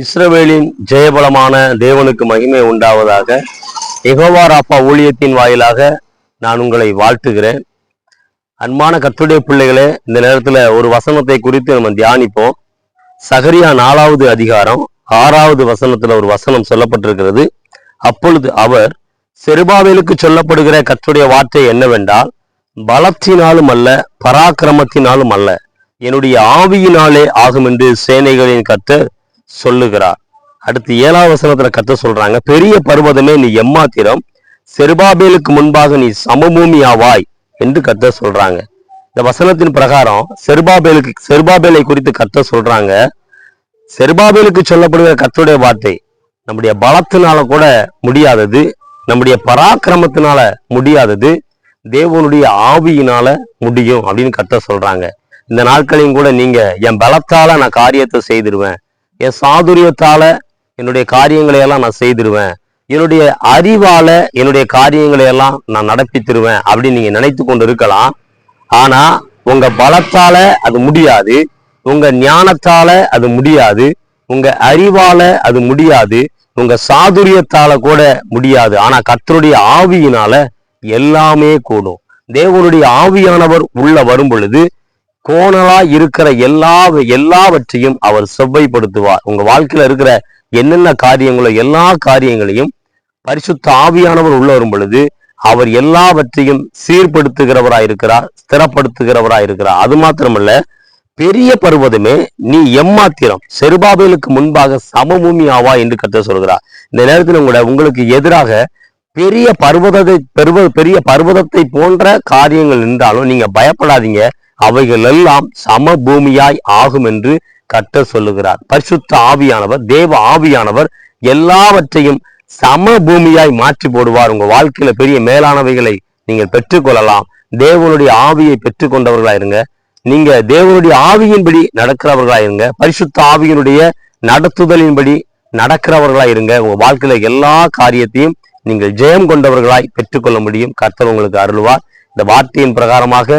இஸ்ரவேலின் ஜெயபலமான தேவனுக்கு மகிமை உண்டாவதாக எகோவா ராப்பா ஊழியத்தின் வாயிலாக நான் உங்களை வாழ்த்துகிறேன். அன்பான கத்துடைய பிள்ளைகளே இந்த நேரத்தில் ஒரு வசனத்தை குறித்து நம்ம தியானிப்போம். சகரியா நாலாவது அதிகாரம் ஆறாவது வசனத்தில் ஒரு வசனம் சொல்லப்பட்டிருக்கிறது. அப்பொழுது அவர் செருபாவேலுக்கு சொல்லப்படுகிற கத்துடைய வார்த்தை என்னவென்றால் பலத்தினாலும் அல்ல பராக்கிரமத்தினாலும் அல்ல என்னுடைய ஆவியினாலே ஆகும் என்று சேனைகளின் கத்தர் சொல்லுகிறார். அடுத்து ஏழாவது வசனத்துல கத்த சொல்றாங்க பெரிய பர்வதமே நீ எம்மாத்திரம் செருபாபேலுக்கு முன்பாக நீ சமபூமி ஆவாய் என்று கத்த சொல்றாங்க. இந்த வசனத்தின் பிரகாரம் செருபாபேலுக்கு செருபாபேலை குறித்து கத்த சொல்றாங்க. செருபாபேலுக்கு சொல்லப்படுகிற கத்துடைய வார்த்தை நம்முடைய பலத்தினால கூட முடியாதது நம்முடைய பராக்கிரமத்தினால முடியாதது தேவனுடைய ஆவியினால முடியும் அப்படின்னு கத்த சொல்றாங்க. இந்த நாட்களையும் கூட நீங்க என் பலத்தால நான் காரியத்தை செய்திருவேன் என் சாதுரியத்தால என்னுடைய காரியங்களை எல்லாம் நான் செய்திருவேன். என்னுடைய அறிவால என்னுடைய காரியங்களை எல்லாம் நான் நடப்பித்திருவேன் அப்படின்னு நீங்க நினைத்து கொண்டு இருக்கலாம். ஆனா உங்க பலத்தால அது முடியாது. உங்க ஞானத்தால அது முடியாது. உங்க அறிவால அது முடியாது. உங்க சாதுரியத்தால கூட முடியாது. ஆனா கத்தருடைய ஆவியினால எல்லாமே கூடும். தேவனுடைய ஆவியானவர் உள்ள வரும் பொழுது கோணலா இருக்கிற எல்லா எல்லாவற்றையும் அவர் செவ்வைப்படுத்துவார். உங்க வாழ்க்கையில இருக்கிற என்னென்ன காரியங்களோ எல்லா காரியங்களையும் பரிசுத்த ஆவியானவர் உள்ள வரும் பொழுது அவர் எல்லாவற்றையும் சீர்படுத்துகிறவராய் இருக்கிறார் ஸ்திரப்படுத்துகிறவராய் இருக்கிறார். அது மாத்திரமல்ல பெரிய பருவதமே நீ எம்மாத்திரம் செருபாபேலுக்கு முன்பாக சமபூமி ஆவா என்று கத்த சொல்கிறார். இந்த நேரத்தில் கூட உங்களுக்கு எதிராக பெரிய பர்வதத்தை பெருவ பெரிய பர்வதத்தை போன்ற காரியங்கள் இருந்தாலும் நீங்க பயப்படாதீங்க. அவைகளெல்லாம் சமபூமியாய் சம பூமியாய் ஆகும் என்று கட்ட சொல்லுகிறார். பரிசுத்த ஆவியானவர் தேவ ஆவியானவர் எல்லாவற்றையும் சம பூமியாய் மாற்றி போடுவார். உங்க வாழ்க்கையில பெரிய மேலானவைகளை நீங்கள் பெற்றுக்கொள்ளலாம். தேவனுடைய ஆவியை பெற்றுக்கொண்டவர்களா இருங்க நீங்க தேவனுடைய ஆவியின்படி நடக்கிறவர்களா இருங்க பரிசுத்த ஆவியினுடைய நடத்துதலின்படி நடக்கிறவர்களா இருங்க உங்க வாழ்க்கையில எல்லா காரியத்தையும் நீங்கள் ஜெயம் கொண்டவர்களாய் பெற்றுக்கொள்ள முடியும். கர்த்தர் உங்களுக்கு அருள்வார். இந்த வார்த்தையின் பிரகாரமாக